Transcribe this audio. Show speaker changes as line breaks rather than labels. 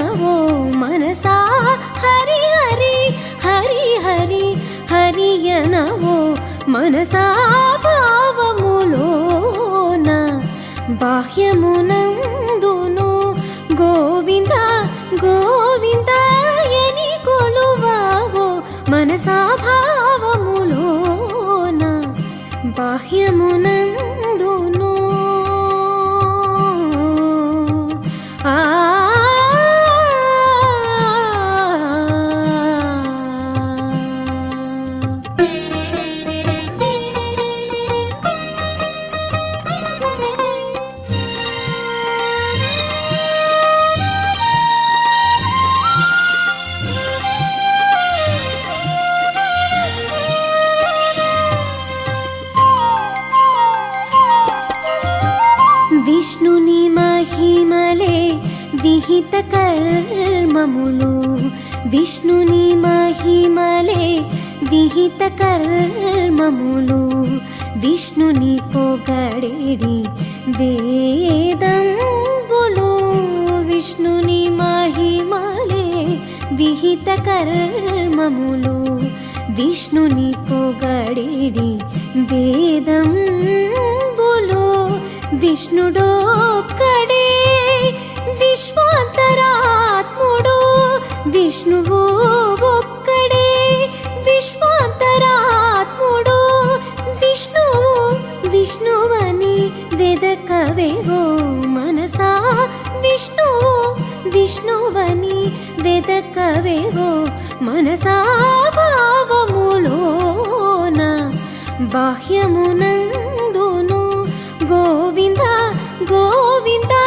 హరియనవో మనసా? హరి హరి హరి హరి హరియనవో మనసా? భావములోన బాహ్యమునందును గోవింద గోవింద ఎని కొలువావో? మనసా భావములోన బాహ్యమునందును నిహిత కర్మములు. విష్ణుని మహిమలే విహిత కర్మములు. విష్ణుని పొగడేడి వేదంబులు. విష్ణుని మహిమలే విహిత కర్మములు. విష్ణుని పొగడేడి వేదంబులు. విష్ణుడోక్కడే వేవో మనసా విష్ణు విష్ణువని వెదకవేవో మనసా భావములోన బాహ్యమునందును గోవింద గోవిందా